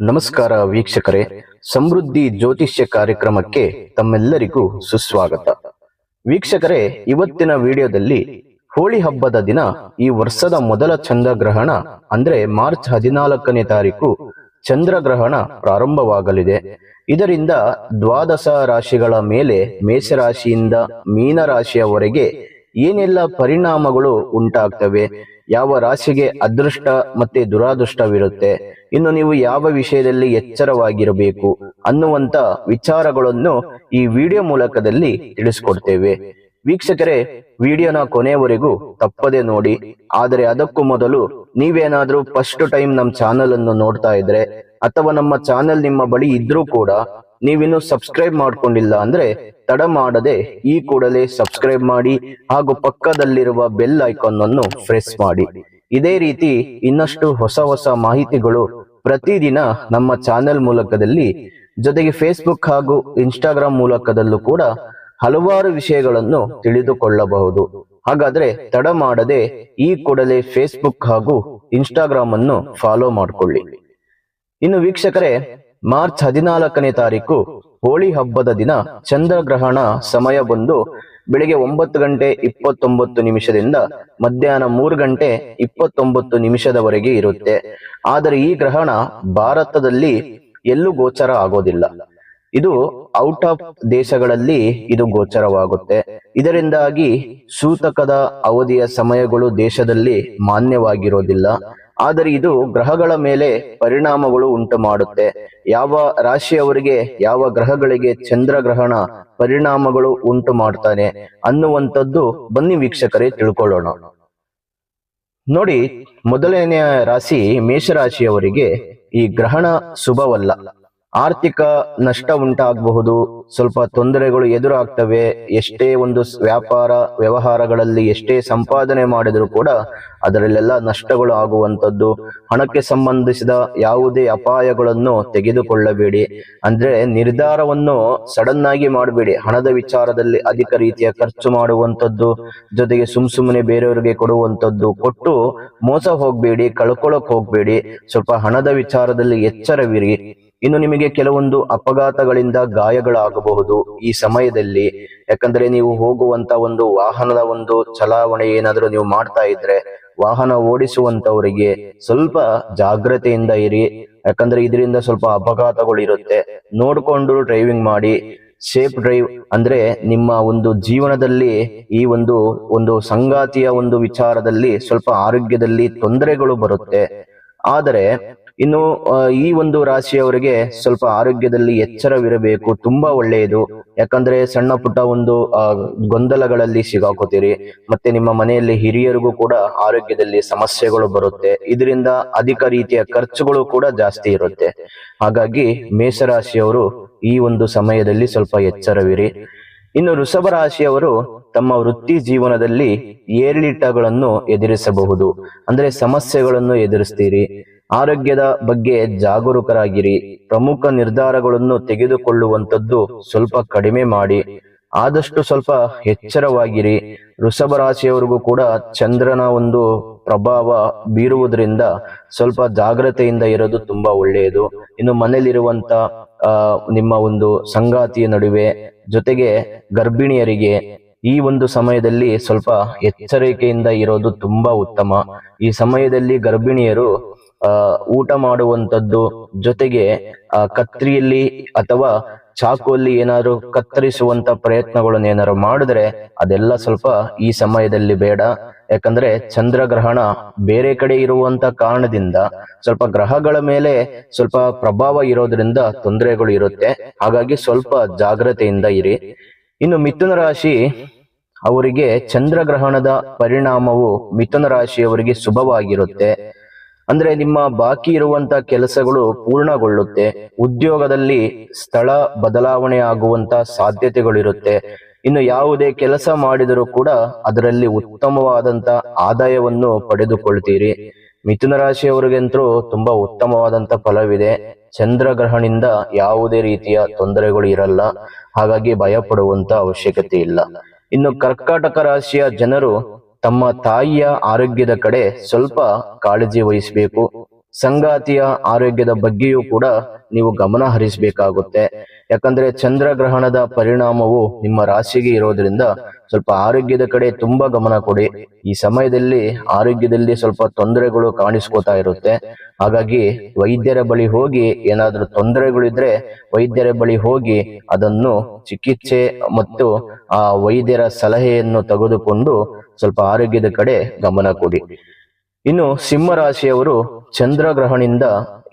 ನಮಸ್ಕಾರ ವೀಕ್ಷಕರೇ. ಸಮೃದ್ಧಿ ಜ್ಯೋತಿಷ್ಯ ಕಾರ್ಯಕ್ರಮಕ್ಕೆ ತಮ್ಮೆಲ್ಲರಿಗೂ ಸುಸ್ವಾಗತ. ವೀಕ್ಷಕರೇ, ಇವತ್ತಿನ ವಿಡಿಯೋದಲ್ಲಿ ಹೋಳಿ ಹಬ್ಬದ ದಿನ ಈ ವರ್ಷದ ಮೊದಲ ಚಂದ್ರಗ್ರಹಣ ಅಂದ್ರೆ ಮಾರ್ಚ್ ಹದಿನಾಲ್ಕನೇ ತಾರೀಕು ಚಂದ್ರಗ್ರಹಣ ಪ್ರಾರಂಭವಾಗಲಿದೆ. ಇದರಿಂದ ದ್ವಾದಶ ರಾಶಿಗಳ ಮೇಲೆ ಮೇಷರಾಶಿಯಿಂದ ಮೀನರಾಶಿಯವರೆಗೆ ಏನೆಲ್ಲ ಪರಿಣಾಮಗಳು ಉಂಟಾಗ್ತವೆ, ಯಾವ ರಾಶಿಗೆ ಅದೃಷ್ಟ ಮತ್ತೆ ದುರಾದೃಷ್ಟವಿರುತ್ತೆ, ಇನ್ನು ನೀವು ಯಾವ ವಿಷಯದಲ್ಲಿ ಎಚ್ಚರವಾಗಿರಬೇಕು ಅನ್ನುವಂತ ವಿಚಾರಗಳನ್ನು ಈ ವಿಡಿಯೋ ಮೂಲಕದಲ್ಲಿ ತಿಳಿಸ್ಕೊಡ್ತೇವೆ. ವೀಕ್ಷಕರೇ, ವಿಡಿಯೋನ ಕೊನೆಯವರೆಗೂ ತಪ್ಪದೆ ನೋಡಿ. ಆದರೆ ಅದಕ್ಕೂ ಮೊದಲು ನೀವೇನಾದ್ರೂ ಫಸ್ಟ್ ಟೈಮ್ ನಮ್ಮ ಚಾನೆಲ್ ಅನ್ನು ನೋಡ್ತಾ ಇದ್ರೆ, ಅಥವಾ ನಮ್ಮ ಚಾನೆಲ್ ನಿಮ್ಮ ಬಳಿ ಇದ್ರೂ ಕೂಡ ನೀವಿನ್ನು ಸಬ್ಸ್ಕ್ರೈಬ್ ಮಾಡ್ಕೊಂಡಿಲ್ಲ ಅಂದ್ರೆ ತಡ ಮಾಡದೆ ಈ ಕೂಡಲೇ ಸಬ್ಸ್ಕ್ರೈಬ್ ಮಾಡಿ ಹಾಗೂ ಪಕ್ಕದಲ್ಲಿರುವ ಬೆಲ್ ಐಕಾನ್ ಅನ್ನು ಪ್ರೆಸ್ ಮಾಡಿ. ಇದೇ ರೀತಿ ಇನ್ನಷ್ಟು ಹೊಸ ಹೊಸ ಮಾಹಿತಿಗಳು ಪ್ರತಿದಿನ ನಮ್ಮ ಚಾನೆಲ್ ಮೂಲಕದಲ್ಲಿ, ಜೊತೆಗೆ ಫೇಸ್ಬುಕ್ ಹಾಗೂ ಇನ್ಸ್ಟಾಗ್ರಾಮ್ ಮೂಲಕದಲ್ಲೂ ಕೂಡ ಹಲವಾರು ವಿಷಯಗಳನ್ನು ತಿಳಿದುಕೊಳ್ಳಬಹುದು. ಹಾಗಾದ್ರೆ ತಡ ಮಾಡದೆ ಈ ಕೂಡಲೇ ಫೇಸ್ಬುಕ್ ಹಾಗೂ ಇನ್ಸ್ಟಾಗ್ರಾಮ್ ಅನ್ನು ಫಾಲೋ ಮಾಡಿಕೊಳ್ಳಿ. ಇನ್ನು ವೀಕ್ಷಕರೇ, ಮಾರ್ಚ್ ಹದಿನಾಲ್ಕನೇ ತಾರೀಕು ಹೋಳಿ ಹಬ್ಬದ ದಿನ ಚಂದ್ರಗ್ರಹಣ ಸಮಯ ಬಂದು ಬೆಳಿಗ್ಗೆ ಒಂಬತ್ತು ಗಂಟೆ ಇಪ್ಪತ್ತೊಂಬತ್ತು ನಿಮಿಷದಿಂದ ಮಧ್ಯಾಹ್ನ ಮೂರು ಗಂಟೆ ಇಪ್ಪತ್ತೊಂಬತ್ತು ನಿಮಿಷದವರೆಗೆ ಇರುತ್ತೆ. ಆದರೆ ಈ ಗ್ರಹಣ ಭಾರತದಲ್ಲಿ ಎಲ್ಲೂ ಗೋಚರ ಆಗೋದಿಲ್ಲ. ಇದು ಔಟ್ ಆಫ್ ದೇಶಗಳಲ್ಲಿ ಇದು ಗೋಚರವಾಗುತ್ತೆ. ಇದರಿಂದಾಗಿ ಸೂತಕದ ಅವಧಿಯ ಸಮಯಗಳು ದೇಶದಲ್ಲಿ ಮಾನ್ಯವಾಗಿರೋದಿಲ್ಲ. ಆದರೆ ಇದು ಗ್ರಹಗಳ ಮೇಲೆ ಪರಿಣಾಮಗಳು ಉಂಟು ಮಾಡುತ್ತೆ ಯಾವ ರಾಶಿಯವರಿಗೆ, ಯಾವ ಗ್ರಹಗಳಿಗೆ ಚಂದ್ರಗ್ರಹಣ ಪರಿಣಾಮಗಳು ಉಂಟು ಮಾಡ್ತಾನೆ ಅನ್ನುವಂಥದ್ದು ಬನ್ನಿ ವೀಕ್ಷಕರೇ ತಿಳ್ಕೊಳ್ಳೋಣ. ನೋಡಿ, ಮೊದಲನೆಯ ರಾಶಿ ಮೇಷರಾಶಿಯವರಿಗೆ ಈ ಗ್ರಹಣ ಶುಭವಲ್ಲ. ಆರ್ಥಿಕ ನಷ್ಟ ಉಂಟಾಗಬಹುದು. ಸ್ವಲ್ಪ ತೊಂದರೆಗಳು ಎದುರಾಗ್ತವೆ. ಎಷ್ಟೇ ಒಂದು ವ್ಯಾಪಾರ ವ್ಯವಹಾರಗಳಲ್ಲಿ ಎಷ್ಟೇ ಸಂಪಾದನೆ ಮಾಡಿದರೂ ಕೂಡ ಅದರಲ್ಲೆಲ್ಲ ನಷ್ಟಗಳು ಆಗುವಂತದ್ದು ಹಣಕ್ಕೆ ಸಂಬಂಧಿಸಿದ ಯಾವುದೇ ಅಪಾಯಗಳನ್ನು ತೆಗೆದುಕೊಳ್ಳಬೇಡಿ. ಅಂದ್ರೆ ನಿರ್ಧಾರವನ್ನು ಸಡನ್ ಆಗಿ ಮಾಡಬೇಡಿ. ಹಣದ ವಿಚಾರದಲ್ಲಿ ಅಧಿಕ ರೀತಿಯ ಖರ್ಚು ಮಾಡುವಂತದ್ದು ಜೊತೆಗೆ ಸುಮ್ ಸುಮ್ಮನೆ ಬೇರೆಯವರಿಗೆ ಕೊಡುವಂತದ್ದು ಕೊಟ್ಟು ಮೋಸ ಹೋಗ್ಬೇಡಿ, ಕಳ್ಕೊಳಕ್ ಹೋಗ್ಬೇಡಿ. ಸ್ವಲ್ಪ ಹಣದ ವಿಚಾರದಲ್ಲಿ ಎಚ್ಚರವಿರಿ. ಇನ್ನು ನಿಮಗೆ ಕೆಲವೊಂದು ಅಪಘಾತಗಳಿಂದ ಗಾಯಗಳಾಗಬಹುದು ಈ ಸಮಯದಲ್ಲಿ. ಯಾಕಂದ್ರೆ ನೀವು ಹೋಗುವಂತ ಒಂದು ವಾಹನದ ಒಂದು ಚಲಾವಣೆ ಏನಾದರೂ ನೀವು ಮಾಡ್ತಾ ಇದ್ರೆ, ವಾಹನ ಓಡಿಸುವಂತವರಿಗೆ ಸ್ವಲ್ಪ ಜಾಗ್ರತೆಯಿಂದ ಇರಿ. ಯಾಕಂದ್ರೆ ಇದರಿಂದ ಸ್ವಲ್ಪ ಅಪಘಾತಗಳು ಇರುತ್ತೆ. ನೋಡ್ಕೊಂಡು ಡ್ರೈವಿಂಗ್ ಮಾಡಿ ಸೇಫ್ ಡ್ರೈವ್ ಅಂದ್ರೆ ನಿಮ್ಮ ಒಂದು ಜೀವನದಲ್ಲಿ ಈ ಒಂದು ಒಂದು ಸಂಗಾತಿಯ ಒಂದು ವಿಚಾರದಲ್ಲಿ ಸ್ವಲ್ಪ ಆರೋಗ್ಯದಲ್ಲಿ ತೊಂದರೆಗಳು ಬರುತ್ತೆ. ಆದರೆ ಇನ್ನು ಈ ಒಂದು ರಾಶಿಯವರಿಗೆ ಸ್ವಲ್ಪ ಆರೋಗ್ಯದಲ್ಲಿ ಎಚ್ಚರವಿರಬೇಕು, ತುಂಬಾ ಒಳ್ಳೆಯದು. ಯಾಕಂದ್ರೆ ಸಣ್ಣ ಪುಟ್ಟ ಒಂದು ಗೊಂದಲಗಳಲ್ಲಿ ಸಿಗಾಕೋತೀರಿ. ಮತ್ತೆ ನಿಮ್ಮ ಮನೆಯಲ್ಲಿ ಹಿರಿಯರಿಗೂ ಕೂಡ ಆರೋಗ್ಯದಲ್ಲಿ ಸಮಸ್ಯೆಗಳು ಬರುತ್ತೆ. ಇದರಿಂದ ಅಧಿಕ ರೀತಿಯ ಖರ್ಚುಗಳು ಕೂಡ ಜಾಸ್ತಿ ಇರುತ್ತೆ. ಹಾಗಾಗಿ ಮೇಷರಾಶಿಯವರು ಈ ಒಂದು ಸಮಯದಲ್ಲಿ ಸ್ವಲ್ಪ ಎಚ್ಚರವಿರಿ. ಇನ್ನು ವೃಷಭ ರಾಶಿಯವರು ತಮ್ಮ ವೃತ್ತಿ ಜೀವನದಲ್ಲಿ ಏರಿಳಿತಗಳನ್ನು ಎದುರಿಸಬಹುದು. ಅಂದ್ರೆ ಸಮಸ್ಯೆಗಳನ್ನು ಎದುರಿಸ್ತೀರಿ. ಆರೋಗ್ಯದ ಬಗ್ಗೆ ಜಾಗರೂಕರಾಗಿರಿ. ಪ್ರಮುಖ ನಿರ್ಧಾರಗಳನ್ನು ತೆಗೆದುಕೊಳ್ಳುವಂತದ್ದು ಸ್ವಲ್ಪ ಕಡಿಮೆ ಮಾಡಿ. ಆದಷ್ಟು ಸ್ವಲ್ಪ ಎಚ್ಚರವಾಗಿರಿ. ವೃಷಭ ರಾಶಿಯವರಿಗೂ ಕೂಡ ಚಂದ್ರನ ಒಂದು ಪ್ರಭಾವ ಬೀರುವುದರಿಂದ ಸ್ವಲ್ಪ ಜಾಗ್ರತೆಯಿಂದ ಇರೋದು ತುಂಬಾ ಒಳ್ಳೆಯದು. ಇನ್ನು ಮನೆಯಲ್ಲಿರುವಂತ ನಿಮ್ಮ ಒಂದು ಸಂಗಾತಿಯ ನಡುವೆ ಜೊತೆಗೆ ಗರ್ಭಿಣಿಯರಿಗೆ ಈ ಒಂದು ಸಮಯದಲ್ಲಿ ಸ್ವಲ್ಪ ಎಚ್ಚರಿಕೆಯಿಂದ ಇರೋದು ತುಂಬಾ ಉತ್ತಮ. ಈ ಸಮಯದಲ್ಲಿ ಗರ್ಭಿಣಿಯರು ಊಟ ಮಾಡುವಂತದ್ದು ಜೊತೆಗೆ ಕತ್ರಿಯಲ್ಲಿ ಅಥವಾ ಚಾಕುವಲ್ಲಿ ಏನಾದ್ರು ಕತ್ತರಿಸುವಂತ ಪ್ರಯತ್ನಗಳನ್ನು ಏನಾದ್ರು ಮಾಡಿದ್ರೆ ಅದೆಲ್ಲ ಸ್ವಲ್ಪ ಈ ಸಮಯದಲ್ಲಿ ಬೇಡ. ಯಾಕಂದ್ರೆ ಚಂದ್ರಗ್ರಹಣ ಬೇರೆ ಕಡೆ ಇರುವಂತ ಕಾರಣದಿಂದ ಸ್ವಲ್ಪ ಗ್ರಹಗಳ ಮೇಲೆ ಸ್ವಲ್ಪ ಪ್ರಭಾವ ಇರೋದ್ರಿಂದ ತೊಂದರೆಗಳು ಇರುತ್ತೆ. ಹಾಗಾಗಿ ಸ್ವಲ್ಪ ಜಾಗ್ರತೆಯಿಂದ ಇರಿ. ಇನ್ನು ಮಿಥುನ ರಾಶಿ ಅವರಿಗೆ ಚಂದ್ರಗ್ರಹಣದ ಪರಿಣಾಮವು ಮಿಥುನ ರಾಶಿಯವರಿಗೆ ಶುಭವಾಗಿರುತ್ತೆ. ಅಂದ್ರೆ ನಿಮ್ಮ ಬಾಕಿ ಇರುವಂತ ಕೆಲಸಗಳು ಪೂರ್ಣಗೊಳ್ಳುತ್ತೆ. ಉದ್ಯೋಗದಲ್ಲಿ ಸ್ಥಳ ಬದಲಾವಣೆ ಆಗುವಂತ ಸಾಧ್ಯತೆಗಳಿರುತ್ತೆ. ಇನ್ನು ಯಾವುದೇ ಕೆಲಸ ಮಾಡಿದರೂ ಕೂಡ ಅದರಲ್ಲಿ ಉತ್ತಮವಾದಂತ ಆದಾಯವನ್ನು ಪಡೆದುಕೊಳ್ತೀರಿ. ಮಿಥುನ ರಾಶಿಯವರಿಗಂತೂ ತುಂಬಾ ಉತ್ತಮವಾದಂತ ಫಲವಿದೆ. ಚಂದ್ರಗ್ರಹಣಿಂದ ಯಾವುದೇ ರೀತಿಯ ತೊಂದರೆಗಳು ಇರಲ್ಲ. ಹಾಗಾಗಿ ಭಯ ಪಡುವಂತ ಅವಶ್ಯಕತೆ ಇಲ್ಲ. ಇನ್ನು ಕರ್ಕಾಟಕ ರಾಶಿಯ ಜನರು ತಮ್ಮ ತಾಯಿಯ ಆರೋಗ್ಯದ ಕಡೆ ಸ್ವಲ್ಪ ಕಾಳಜಿ ವಹಿಸಬೇಕು. ಸಂಗಾತಿಯ ಆರೋಗ್ಯದ ಬಗ್ಗೆಯೂ ಕೂಡ ನೀವು ಗಮನ ಹರಿಸಬೇಕಾಗುತ್ತೆ. ಯಾಕಂದ್ರೆ ಚಂದ್ರಗ್ರಹಣದ ಪರಿಣಾಮವು ನಿಮ್ಮ ರಾಶಿಗೆ ಇರೋದ್ರಿಂದ ಸ್ವಲ್ಪ ಆರೋಗ್ಯದ ಕಡೆ ತುಂಬಾ ಗಮನ ಕೊಡಿ. ಈ ಸಮಯದಲ್ಲಿ ಆರೋಗ್ಯದಲ್ಲಿ ಸ್ವಲ್ಪ ತೊಂದರೆಗಳು ಕಾಣಿಸ್ಕೋತಾ ಇರುತ್ತೆ. ಹಾಗಾಗಿ ವೈದ್ಯರ ಬಳಿ ಹೋಗಿ ಏನಾದ್ರೂ ತೊಂದರೆಗಳಿದ್ರೆ ವೈದ್ಯರ ಬಳಿ ಹೋಗಿ ಅದನ್ನು ಚಿಕಿತ್ಸೆ ಮತ್ತು ಆ ವೈದ್ಯರ ಸಲಹೆಯನ್ನು ತೆಗೆದುಕೊಂಡು ಸ್ವಲ್ಪ ಆರೋಗ್ಯದ ಕಡೆ ಗಮನ ಕೊಡಿ. ಇನ್ನು ಸಿಂಹ ರಾಶಿಯವರು ಚಂದ್ರಗ್ರಹಣಿಂದ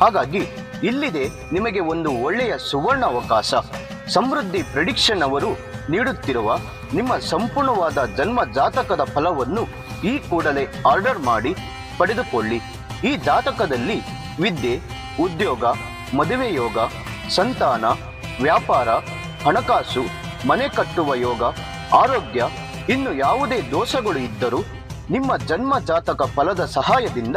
ಹಾಗಾಗಿ ಇಲ್ಲಿದೆ ನಿಮಗೆ ಒಂದು ಒಳ್ಳೆಯ ಸುವರ್ಣ ಅವಕಾಶ ಸಮೃದ್ಧಿ ಪ್ರಿಡಿಕ್ಷನ್ ಅವರು ನೀಡುತ್ತಿರುವ ನಿಮ್ಮ ಸಂಪೂರ್ಣವಾದ ಜನ್ಮ ಜಾತಕದ ಫಲವನ್ನು ಈ ಕೂಡಲೇ ಆರ್ಡರ್ ಮಾಡಿ ಪಡೆದುಕೊಳ್ಳಿ. ಈ ಜಾತಕದಲ್ಲಿ ವಿದ್ಯೆ, ಉದ್ಯೋಗ, ಮದುವೆ ಯೋಗ, ಸಂತಾನ, ವ್ಯಾಪಾರ, ಹಣಕಾಸು, ಮನೆ ಕಟ್ಟುವ ಯೋಗ, ಆರೋಗ್ಯ, ಇನ್ನು ಯಾವುದೇ ದೋಷಗಳು ಇದ್ದರೂ ನಿಮ್ಮ ಜನ್ಮ ಜಾತಕ ಫಲದ ಸಹಾಯದಿಂದ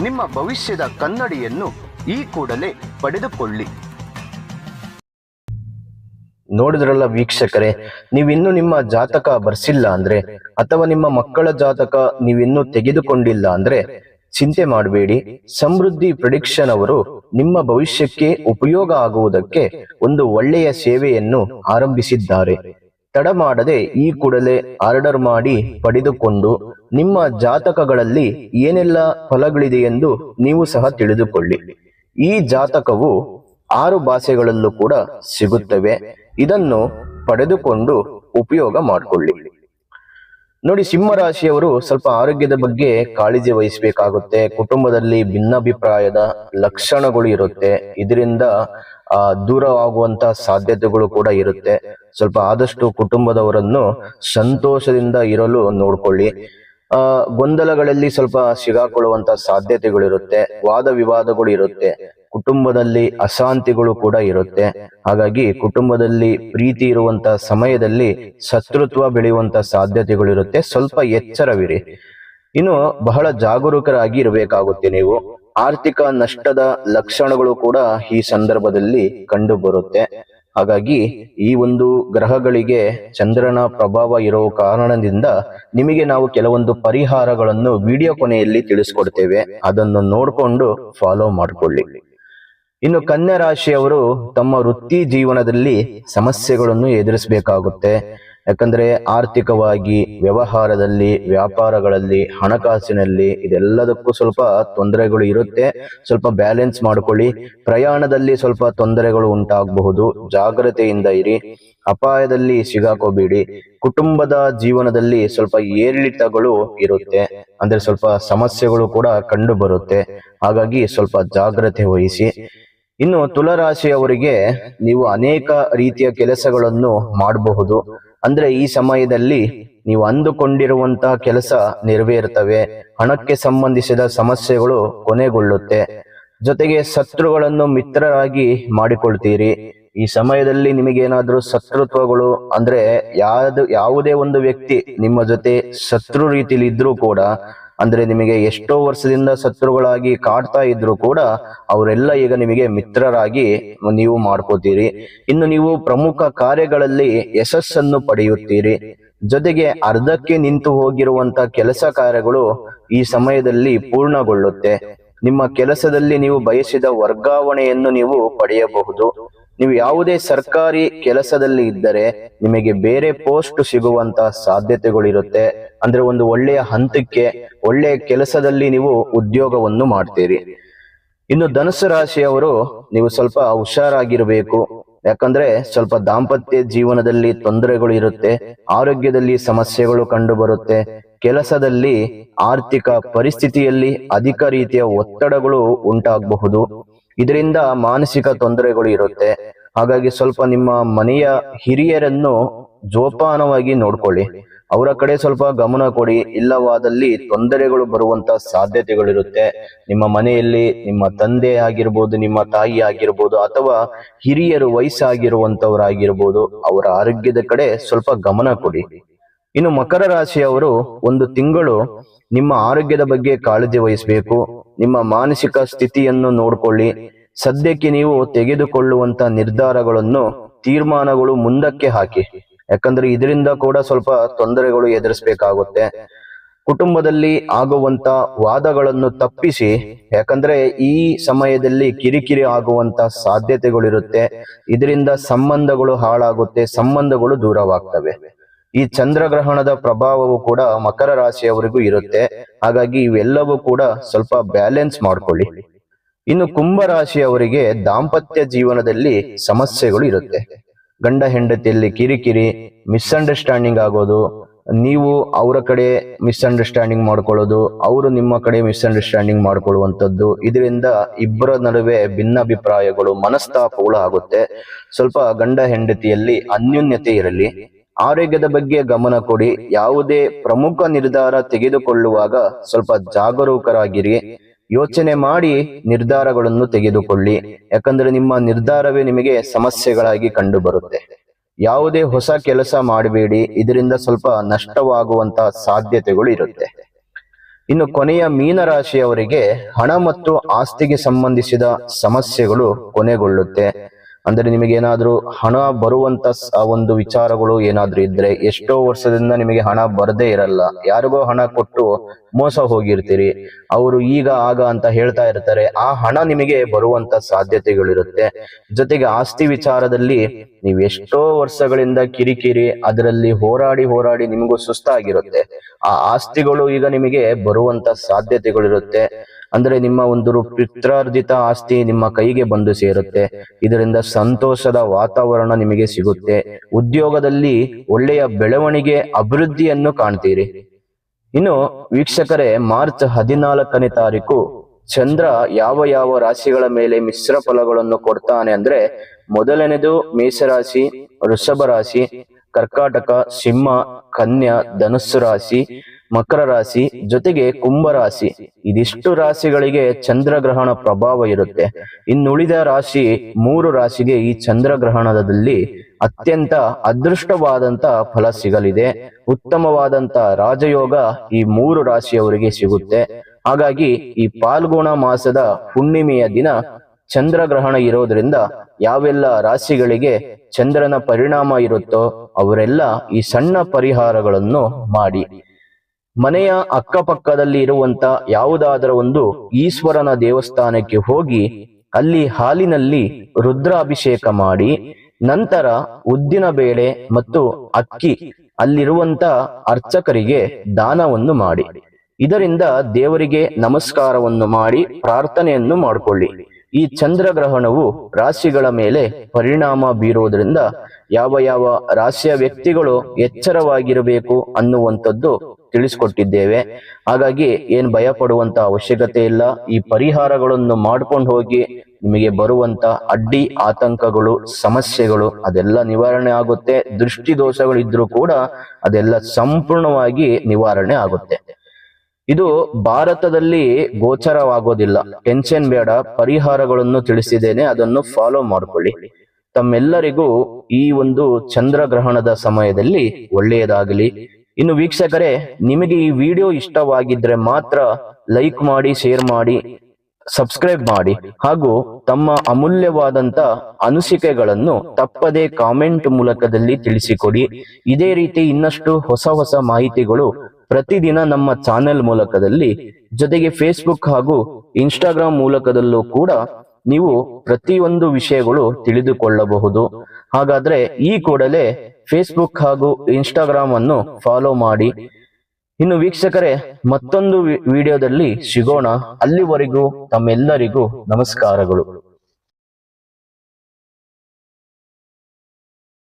ನಿಮ್ಮ ಭವಿಷ್ಯದ ಕನ್ನಡಿಯನ್ನು ಈ ಕೂಡಲೇ ಪಡೆದುಕೊಳ್ಳಿ. ನೋಡಿದ್ರಲ್ಲ ವೀಕ್ಷಕರೇ, ನೀವಿನ್ನು ನಿಮ್ಮ ಜಾತಕ ಬರ್ಸಿಲ್ಲ ಅಂದ್ರೆ, ಅಥವಾ ನಿಮ್ಮ ಮಕ್ಕಳ ಜಾತಕ ನೀವಿನ್ನು ತೆಗೆದುಕೊಂಡಿಲ್ಲ ಅಂದ್ರೆ, ಚಿಂತೆ ಮಾಡಬೇಡಿ. ಸಮೃದ್ಧಿ ಪ್ರಿಡಿಕ್ಷನ್ ಅವರು ನಿಮ್ಮ ಭವಿಷ್ಯಕ್ಕೆ ಉಪಯೋಗ ಆಗುವುದಕ್ಕೆ ಒಂದು ಒಳ್ಳೆಯ ಸೇವೆಯನ್ನು ಆರಂಭಿಸಿದ್ದಾರೆ. ತಡ ಮಾಡದೆ ಈ ಕೂಡಲೇ ಆರ್ಡರ್ ಮಾಡಿ ಪಡೆದುಕೊಂಡು ನಿಮ್ಮ ಜಾತಕಗಳಲ್ಲಿ ಏನೆಲ್ಲ ಫಲಗಳಿದೆ ಎಂದು ನೀವು ಸಹ ತಿಳಿದುಕೊಳ್ಳಿ. ಈ ಜಾತಕವು ಆರು ಭಾಷೆಗಳಲ್ಲೂ ಕೂಡ ಸಿಗುತ್ತವೆ. ಇದನ್ನು ಪಡೆದುಕೊಂಡು ಉಪಯೋಗ ಮಾಡಿಕೊಳ್ಳಿ. ನೋಡಿ ಸಿಂಹ ರಾಶಿಯವರು ಸ್ವಲ್ಪ ಆರೋಗ್ಯದ ಬಗ್ಗೆ ಕಾಳಜಿ ವಹಿಸಬೇಕಾಗುತ್ತೆ. ಕುಟುಂಬದಲ್ಲಿ ಭಿನ್ನಾಭಿಪ್ರಾಯದ ಲಕ್ಷಣಗಳು ಇರುತ್ತೆ. ಇದರಿಂದ, ಆ ದೂರವಾಗುವಂತಹ ಸಾಧ್ಯತೆಗಳು ಕೂಡ ಇರುತ್ತೆ. ಸ್ವಲ್ಪ ಆದಷ್ಟು ಕುಟುಂಬದವರನ್ನು ಸಂತೋಷದಿಂದ ಇರಲು ನೋಡ್ಕೊಳ್ಳಿ. ಆ, ಗೊಂದಲಗಳಲ್ಲಿ ಸ್ವಲ್ಪ ಸಿಗಾಕೊಳ್ಳುವಂತ ಸಾಧ್ಯತೆಗಳಿರುತ್ತೆ. ವಾದ ವಿವಾದಗಳು ಇರುತ್ತೆ. ಕುಟುಂಬದಲ್ಲಿ ಅಶಾಂತಿಗಳು ಕೂಡ ಇರುತ್ತೆ. ಹಾಗಾಗಿ ಕುಟುಂಬದಲ್ಲಿ ಪ್ರೀತಿ ಇರುವಂತ ಸಮಯದಲ್ಲಿ ಶತ್ರುತ್ವ ಬೆಳೆಯುವಂತ ಸಾಧ್ಯತೆಗಳಿರುತ್ತೆ ಸ್ವಲ್ಪ ಎಚ್ಚರವಿರಿ. ಇನ್ನು ಬಹಳ ಜಾಗರೂಕರಾಗಿ ಇರಬೇಕಾಗುತ್ತೆ ನೀವು. ಆರ್ಥಿಕ ನಷ್ಟದ ಲಕ್ಷಣಗಳು ಕೂಡ ಈ ಸಂದರ್ಭದಲ್ಲಿ ಕಂಡು ಬರುತ್ತೆ ಹಾಗಾಗಿ ಈ ಒಂದು ಗ್ರಹಗಳಿಗೆ ಚಂದ್ರನ ಪ್ರಭಾವ ಇರೋ ಕಾರಣದಿಂದ ನಿಮಗೆ ನಾವು ಕೆಲವೊಂದು ಪರಿಹಾರಗಳನ್ನು ವಿಡಿಯೋ ಕೊನೆಯಲ್ಲಿ ತಿಳಿಸ್ಕೊಡ್ತೇವೆ. ಅದನ್ನು ನೋಡಿಕೊಂಡು ಫಾಲೋ ಮಾಡಿಕೊಳ್ಳಿ. ಇನ್ನು ಕನ್ಯಾ ರಾಶಿಯವರು ತಮ್ಮ ವೃತ್ತಿ ಜೀವನದಲ್ಲಿ ಸಮಸ್ಯೆಗಳನ್ನು ಎದುರಿಸಬೇಕಾಗುತ್ತೆ. ಯಾಕಂದ್ರೆ ಆರ್ಥಿಕವಾಗಿ, ವ್ಯವಹಾರದಲ್ಲಿ, ವ್ಯಾಪಾರಗಳಲ್ಲಿ, ಹಣಕಾಸಿನಲ್ಲಿ ಇದೆಲ್ಲದಕ್ಕೂ ಸ್ವಲ್ಪ ತೊಂದರೆಗಳು ಇರುತ್ತೆ. ಸ್ವಲ್ಪ ಬ್ಯಾಲೆನ್ಸ್ ಮಾಡ್ಕೊಳ್ಳಿ. ಪ್ರಯಾಣದಲ್ಲಿ ಸ್ವಲ್ಪ ತೊಂದರೆಗಳು ಉಂಟಾಗಬಹುದು. ಜಾಗ್ರತೆಯಿಂದ ಇರಿ. ಅಪಾಯದಲ್ಲಿ ಸಿಗಾಕೋಬೇಡಿ. ಕುಟುಂಬದ ಜೀವನದಲ್ಲಿ ಸ್ವಲ್ಪ ಏರಿಳಿತಗಳು ಇರುತ್ತೆ. ಅಂದ್ರೆ ಸ್ವಲ್ಪ ಸಮಸ್ಯೆಗಳು ಕೂಡ ಕಂಡು ಬರುತ್ತೆ ಹಾಗಾಗಿ ಸ್ವಲ್ಪ ಜಾಗ್ರತೆ ವಹಿಸಿ. ಇನ್ನು ತುಲರಾಶಿಯವರಿಗೆ ನೀವು ಅನೇಕ ರೀತಿಯ ಕೆಲಸಗಳನ್ನು ಮಾಡಬಹುದು. ಅಂದ್ರೆ ಈ ಸಮಯದಲ್ಲಿ ನೀವು ಅಂದುಕೊಂಡಿರುವಂತಹ ಕೆಲಸ ನೆರವೇರ್ತವೆ. ಹಣಕ್ಕೆ ಸಂಬಂಧಿಸಿದ ಸಮಸ್ಯೆಗಳು ಕೊನೆಗೊಳ್ಳುತ್ತೆ. ಜೊತೆಗೆ ಶತ್ರುಗಳನ್ನು ಮಿತ್ರರಾಗಿ ಮಾಡಿಕೊಳ್ತೀರಿ. ಈ ಸಮಯದಲ್ಲಿ ನಿಮಗೇನಾದ್ರೂ ಶತ್ರುತ್ವಗಳು ಅಂದ್ರೆ ಯಾವ್ದು, ಯಾವುದೇ ಒಂದು ವ್ಯಕ್ತಿ ನಿಮ್ಮ ಜೊತೆ ಶತ್ರು ರೀತಿಲಿ ಇದ್ರೂ ಕೂಡ ಅಂದ್ರೆ ನಿಮಗೆ ಎಷ್ಟೋ ವರ್ಷದಿಂದ ಶತ್ರುಗಳಾಗಿ ಕಾಡ್ತಾ ಇದ್ರು ಕೂಡ ಅವರೆಲ್ಲ ಈಗ ನಿಮಗೆ ಮಿತ್ರರಾಗಿ ನೀವು ಮಾಡ್ಕೋತೀರಿ. ಇನ್ನು ನೀವು ಪ್ರಮುಖ ಕಾರ್ಯಗಳಲ್ಲಿ ಯಶಸ್ಸನ್ನು ಪಡೆಯುತ್ತೀರಿ. ಜೊತೆಗೆ ಅರ್ಧಕ್ಕೆ ನಿಂತು ಹೋಗಿರುವಂತ ಕೆಲಸ ಕಾರ್ಯಗಳು ಈ ಸಮಯದಲ್ಲಿ ಪೂರ್ಣಗೊಳ್ಳುತ್ತೆ. ನಿಮ್ಮ ಕೆಲಸದಲ್ಲಿ ನೀವು ಬಯಸಿದ ವರ್ಗಾವಣೆಯನ್ನು ನೀವು ಪಡೆಯಬಹುದು. ನೀವು ಯಾವುದೇ ಸರ್ಕಾರಿ ಕೆಲಸದಲ್ಲಿ ಇದ್ದರೆ ನಿಮಗೆ ಬೇರೆ ಪೋಸ್ಟ್ ಸಿಗುವಂತ ಸಾಧ್ಯತೆಗಳಿರುತ್ತೆ. ಅಂದ್ರೆ ಒಂದು ಒಳ್ಳೆಯ ಹಂತಕ್ಕೆ ಒಳ್ಳೆಯ ಕೆಲಸದಲ್ಲಿ ನೀವು ಉದ್ಯೋಗವನ್ನು ಮಾಡ್ತೀರಿ. ಇನ್ನು ಧನುಸು ರಾಶಿಯವರು ನೀವು ಸ್ವಲ್ಪ ಹುಷಾರಾಗಿರ್ಬೇಕು. ಯಾಕಂದ್ರೆ ಸ್ವಲ್ಪ ದಾಂಪತ್ಯ ಜೀವನದಲ್ಲಿ ತೊಂದರೆಗಳು ಇರುತ್ತೆ ಆರೋಗ್ಯದಲ್ಲಿ ಸಮಸ್ಯೆಗಳು ಕಂಡು ಬರುತ್ತೆ ಕೆಲಸದಲ್ಲಿ ಆರ್ಥಿಕ ಪರಿಸ್ಥಿತಿಯಲ್ಲಿ ಅಧಿಕ ರೀತಿಯ ಒತ್ತಡಗಳು ಉಂಟಾಗಬಹುದು. ಇದರಿಂದ ಮಾನಸಿಕ ತೊಂದರೆಗಳು ಇರುತ್ತೆ. ಹಾಗಾಗಿ ಸ್ವಲ್ಪ ನಿಮ್ಮ ಮನೆಯ ಹಿರಿಯರನ್ನು ಜೋಪಾನವಾಗಿ ನೋಡ್ಕೊಳ್ಳಿ. ಅವರ ಕಡೆ ಸ್ವಲ್ಪ ಗಮನ ಕೊಡಿ. ಇಲ್ಲವಾದಲ್ಲಿ ತೊಂದರೆಗಳು ಬರುವಂತ ಸಾಧ್ಯತೆಗಳಿರುತ್ತೆ. ನಿಮ್ಮ ಮನೆಯಲ್ಲಿ ನಿಮ್ಮ ತಂದೆ ಆಗಿರ್ಬೋದು, ನಿಮ್ಮ ತಾಯಿ ಆಗಿರ್ಬೋದು ಅಥವಾ ಹಿರಿಯರು ವಯಸ್ಸಾಗಿರುವಂತವರಾಗಿರ್ಬೋದು, ಅವರ ಆರೋಗ್ಯದ ಕಡೆ ಸ್ವಲ್ಪ ಗಮನ ಕೊಡಿ. ಇನ್ನು ಮಕರ ರಾಶಿಯವರು ಒಂದು ತಿಂಗಳು ನಿಮ್ಮ ಆರೋಗ್ಯದ ಬಗ್ಗೆ ಕಾಳಜಿ ವಹಿಸಬೇಕು. ನಿಮ್ಮ ಮಾನಸಿಕ ಸ್ಥಿತಿಯನ್ನು ನೋಡಿಕೊಳ್ಳಿ. ಸದ್ಯಕ್ಕೆ ನೀವು ತೆಗೆದುಕೊಳ್ಳುವಂತ ನಿರ್ಧಾರಗಳನ್ನು, ತೀರ್ಮಾನಗಳು ಮುಂದಕ್ಕೆ ಹಾಕಿ. ಯಾಕಂದ್ರೆ ಇದರಿಂದ ಕೂಡ ಸ್ವಲ್ಪ ತೊಂದರೆಗಳು ಎದುರಿಸಬೇಕಾಗುತ್ತೆ. ಕುಟುಂಬದಲ್ಲಿ ಆಗುವಂತ ವಾದಗಳನ್ನು ತಪ್ಪಿಸಿ, ಯಾಕಂದ್ರೆ ಈ ಸಮಯದಲ್ಲಿ ಕಿರಿಕಿರಿ ಆಗುವಂತ ಸಾಧ್ಯತೆಗಳಿರುತ್ತೆ. ಇದರಿಂದ ಸಂಬಂಧಗಳು ಹಾಳಾಗುತ್ತೆ, ಸಂಬಂಧಗಳು ದೂರವಾಗ್ತವೆ. ಈ ಚಂದ್ರಗ್ರಹಣದ ಪ್ರಭಾವವು ಕೂಡ ಮಕರ ರಾಶಿಯವರಿಗೂ ಇರುತ್ತೆ. ಹಾಗಾಗಿ ಇವೆಲ್ಲವೂ ಕೂಡ ಸ್ವಲ್ಪ ಬ್ಯಾಲೆನ್ಸ್ ಮಾಡ್ಕೊಳ್ಳಿ. ಇನ್ನು ಕುಂಭ ರಾಶಿಯವರಿಗೆ ದಾಂಪತ್ಯ ಜೀವನದಲ್ಲಿ ಸಮಸ್ಯೆಗಳು ಇರುತ್ತೆ. ಗಂಡ ಹೆಂಡತಿಯಲ್ಲಿ ಕಿರಿಕಿರಿ, ಮಿಸ್ಅಂಡರ್ಸ್ಟ್ಯಾಂಡಿಂಗ್ ಆಗೋದು, ನೀವು ಅವರ ಕಡೆ ಮಿಸ್ಅಂಡರ್ಸ್ಟ್ಯಾಂಡಿಂಗ್ ಮಾಡ್ಕೊಳ್ಳೋದು, ಅವರು ನಿಮ್ಮ ಕಡೆ ಮಿಸ್ಅಂಡರ್ಸ್ಟ್ಯಾಂಡಿಂಗ್ ಮಾಡ್ಕೊಳ್ಳುವಂಥದ್ದು, ಇದರಿಂದ ಇಬ್ಬರ ನಡುವೆ ಭಿನ್ನಾಭಿಪ್ರಾಯಗಳು, ಮನಸ್ತಾಪಗಳು ಆಗುತ್ತೆ. ಸ್ವಲ್ಪ ಗಂಡ ಹೆಂಡತಿಯಲ್ಲಿ ಅನ್ಯೋನ್ಯತೆ ಇರಲಿ. ಆರೋಗ್ಯದ ಬಗ್ಗೆ ಗಮನ ಕೊಡಿ. ಯಾವುದೇ ಪ್ರಮುಖ ನಿರ್ಧಾರ ತೆಗೆದುಕೊಳ್ಳುವಾಗ ಸ್ವಲ್ಪ ಜಾಗರೂಕರಾಗಿರಿ. ಯೋಚನೆ ಮಾಡಿ ನಿರ್ಧಾರಗಳನ್ನು ತೆಗೆದುಕೊಳ್ಳಿ. ಯಾಕಂದ್ರೆ ನಿಮ್ಮ ನಿರ್ಧಾರವೇ ನಿಮಗೆ ಸಮಸ್ಯೆಗಳಾಗಿ ಕಂಡು ಬರುತ್ತೆ ಯಾವುದೇ ಹೊಸ ಕೆಲಸ ಮಾಡಬೇಡಿ. ಇದರಿಂದ ಸ್ವಲ್ಪ ನಷ್ಟವಾಗುವಂತಹ ಸಾಧ್ಯತೆಗಳು ಇರುತ್ತೆ. ಇನ್ನು ಕೊನೆಯ ಮೀನರಾಶಿಯವರಿಗೆ ಹಣ ಮತ್ತು ಆಸ್ತಿಗೆ ಸಂಬಂಧಿಸಿದ ಸಮಸ್ಯೆಗಳು ಕೊನೆಗೊಳ್ಳುತ್ತೆ. ಅಂದ್ರೆ ನಿಮಗೆ ಏನಾದ್ರೂ ಹಣ ಬರುವಂತ ಒಂದು ವಿಚಾರಗಳು ಏನಾದ್ರೂ ಇದ್ರೆ ಎಷ್ಟೋ ವರ್ಷದಿಂದ ನಿಮಗೆ ಹಣ ಬರದೇ ಇರಲ್ಲ. ಯಾರಿಗೋ ಹಣ ಕೊಟ್ಟು ಮೋಸ ಹೋಗಿರ್ತೀರಿ. ಅವರು ಈಗ ಆಗ ಅಂತ ಹೇಳ್ತಾ ಇರ್ತಾರೆ. ಆ ಹಣ ನಿಮಗೆ ಬರುವಂತ ಸಾಧ್ಯತೆಗಳಿರುತ್ತೆ. ಜೊತೆಗೆ ಆಸ್ತಿ ವಿಚಾರದಲ್ಲಿ ನೀವು ಎಷ್ಟೋ ವರ್ಷಗಳಿಂದ ಕಿರಿಕಿರಿ, ಅದರಲ್ಲಿ ಹೋರಾಡಿ ಹೋರಾಡಿ ನಿಮಗೂ ಸುಸ್ತಾಗಿರುತ್ತೆ. ಆ ಆಸ್ತಿಗಳು ಈಗ ನಿಮಗೆ ಬರುವಂತ ಸಾಧ್ಯತೆಗಳಿರುತ್ತೆ. ಅಂದ್ರೆ ನಿಮ್ಮ ಒಂದು ಪಿತ್ರಾರ್ಜಿತ ಆಸ್ತಿ ನಿಮ್ಮ ಕೈಗೆ ಬಂದು ಸೇರುತ್ತೆ. ಇದರಿಂದ ಸಂತೋಷದ ವಾತಾವರಣ ನಿಮಗೆ ಸಿಗುತ್ತೆ. ಉದ್ಯೋಗದಲ್ಲಿ ಒಳ್ಳೆಯ ಬೆಳವಣಿಗೆ, ಅಭಿವೃದ್ಧಿಯನ್ನು ಕಾಣ್ತೀರಿ. ಇನ್ನು ವೀಕ್ಷಕರೇ, ಮಾರ್ಚ್ ಹದಿನಾಲ್ಕನೇ ತಾರೀಕು ಚಂದ್ರ ಯಾವ ಯಾವ ರಾಶಿಗಳ ಮೇಲೆ ಮಿಶ್ರ ಫಲಗಳನ್ನು ಕೊಡ್ತಾನೆ ಅಂದ್ರೆ ಮೊದಲನೇದು ಮೇಷರಾಶಿ, ವೃಷಭ ರಾಶಿ, ಕರ್ಕಾಟಕ, ಸಿಂಹ, ಕನ್ಯಾ, ಧನುಸ್ಸು ರಾಶಿ ಮಕರ ರಾಶಿ ಜೊತೆಗೆ ಕುಂಭ ರಾಶಿ. ಇದಿಷ್ಟು ರಾಶಿಗಳಿಗೆ ಚಂದ್ರಗ್ರಹಣ ಪ್ರಭಾವ ಇರುತ್ತೆ. ಇನ್ನುಳಿದ ರಾಶಿ ಮೂರು ರಾಶಿಗೆ ಈ ಚಂದ್ರಗ್ರಹಣದಲ್ಲಿ ಅತ್ಯಂತ ಅದೃಷ್ಟವಾದಂತ ಫಲ ಸಿಗಲಿದೆ. ಉತ್ತಮವಾದಂತ ರಾಜಯೋಗ ಈ ಮೂರು ರಾಶಿಯವರಿಗೆ ಸಿಗುತ್ತೆ. ಹಾಗಾಗಿ ಈ ಪಾಲ್ಗುಣ ಮಾಸದ ಹುಣ್ಣಿಮೆಯ ದಿನ ಚಂದ್ರಗ್ರಹಣ ಇರೋದ್ರಿಂದ ಯಾವೆಲ್ಲ ರಾಶಿಗಳಿಗೆ ಚಂದ್ರನ ಪರಿಣಾಮ ಇರುತ್ತೋ ಅವರೆಲ್ಲ ಈ ಸಣ್ಣ ಪರಿಹಾರಗಳನ್ನು ಮಾಡಿ. ಮನೆಯ ಅಕ್ಕಪಕ್ಕದಲ್ಲಿ ಇರುವಂತ ಯಾವುದಾದರೂ ಒಂದು ಈಶ್ವರನ ದೇವಸ್ಥಾನಕ್ಕೆ ಹೋಗಿ ಅಲ್ಲಿ ಹಾಲಿನಲ್ಲಿ ರುದ್ರಾಭಿಷೇಕ ಮಾಡಿ, ನಂತರ ಉದ್ದಿನ ಬೇಳೆ ಮತ್ತು ಅಕ್ಕಿ ಅಲ್ಲಿರುವಂತ ಅರ್ಚಕರಿಗೆ ದಾನವನ್ನು ಮಾಡಿ. ಇದರಿಂದ ದೇವರಿಗೆ ನಮಸ್ಕಾರವನ್ನು ಮಾಡಿ, ಪ್ರಾರ್ಥನೆಯನ್ನು ಮಾಡಿಕೊಳ್ಳಿ. ಈ ಚಂದ್ರಗ್ರಹಣವು ರಾಶಿಗಳ ಮೇಲೆ ಪರಿಣಾಮ ಬೀರುವುದರಿಂದ ಯಾವ ಯಾವ ರಾಶಿಯ ವ್ಯಕ್ತಿಗಳು ಎಚ್ಚರವಾಗಿರಬೇಕು ಅನ್ನುವಂಥದ್ದು ತಿಳಿಸ್ಕೊಟ್ಟಿದ್ದೇವೆ. ಹಾಗಾಗಿ ಏನ್ ಭಯ ಪಡುವಂತ ಅವಶ್ಯಕತೆ ಇಲ್ಲ. ಈ ಪರಿಹಾರಗಳನ್ನು ಮಾಡ್ಕೊಂಡು ಹೋಗಿ ನಿಮಗೆ ಬರುವಂತ ಅಡ್ಡಿ, ಆತಂಕಗಳು, ಸಮಸ್ಯೆಗಳು ಅದೆಲ್ಲ ನಿವಾರಣೆ ಆಗುತ್ತೆ. ದೃಷ್ಟಿ ದೋಷಗಳಿದ್ರೂ ಕೂಡ ಅದೆಲ್ಲ ಸಂಪೂರ್ಣವಾಗಿ ನಿವಾರಣೆ ಆಗುತ್ತೆ. ಇದು ಭಾರತದಲ್ಲಿ ಗೋಚರವಾಗೋದಿಲ್ಲ. ಟೆನ್ಷನ್ ಬೇಡ, ಪರಿಹಾರಗಳನ್ನು ತಿಳಿಸಿದ್ದೇನೆ, ಅದನ್ನು ಫಾಲೋ ಮಾಡಿಕೊಳ್ಳಿ. ತಮ್ಮೆಲ್ಲರಿಗೂ ಈ ಒಂದು ಚಂದ್ರಗ್ರಹಣದ ಸಮಯದಲ್ಲಿ ಒಳ್ಳೆಯದಾಗಲಿ. ಇನ್ನು ವೀಕ್ಷಕರೇ, ನಿಮಗೆ ಈ ವಿಡಿಯೋ ಇಷ್ಟವಾಗಿದ್ರೆ ಮಾತ್ರ ಲೈಕ್ ಮಾಡಿ ಶೇರ್ ಮಾಡಿ ಸಬ್ಸ್ಕ್ರೈಬ್ ಮಾಡಿ. ಹಾಗೂ ತಮ್ಮ ಅಮೂಲ್ಯವಾದಂತ ಅನಿಸಿಕೆಗಳನ್ನು ತಪ್ಪದೆ ಕಾಮೆಂಟ್ ಮೂಲಕದಲ್ಲಿ ತಿಳಿಸಿಕೊಡಿ. ಇದೇ ರೀತಿ ಇನ್ನಷ್ಟು ಹೊಸ ಹೊಸ ಮಾಹಿತಿಗಳು ಪ್ರತಿದಿನ ನಮ್ಮ ಚಾನೆಲ್ ಮೂಲಕದಲ್ಲಿ, ಜೊತೆಗೆ ಫೇಸ್ಬುಕ್ ಹಾಗೂ ಇನ್ಸ್ಟಾಗ್ರಾಮ್ ಮೂಲಕದಲ್ಲೂ ಕೂಡ ನೀವು ಪ್ರತಿಯೊಂದು ವಿಷಯಗಳು ತಿಳಿದುಕೊಳ್ಳಬಹುದು. ಹಾಗಾದ್ರೆ ಈ ಕೂಡಲೇ ಫೇಸ್ಬುಕ್ ಹಾಗೂ ಇನ್ಸ್ಟಾಗ್ರಾಮ್ ಅನ್ನು ಫಾಲೋ ಮಾಡಿ. ಇನ್ನು ವೀಕ್ಷಕರೇ, ಮತ್ತೊಂದು ವಿಡಿಯೋದಲ್ಲಿ ಸಿಗೋಣ. ಅಲ್ಲಿವರೆಗೂ ತಮ್ಮೆಲ್ಲರಿಗೂ ನಮಸ್ಕಾರಗಳು.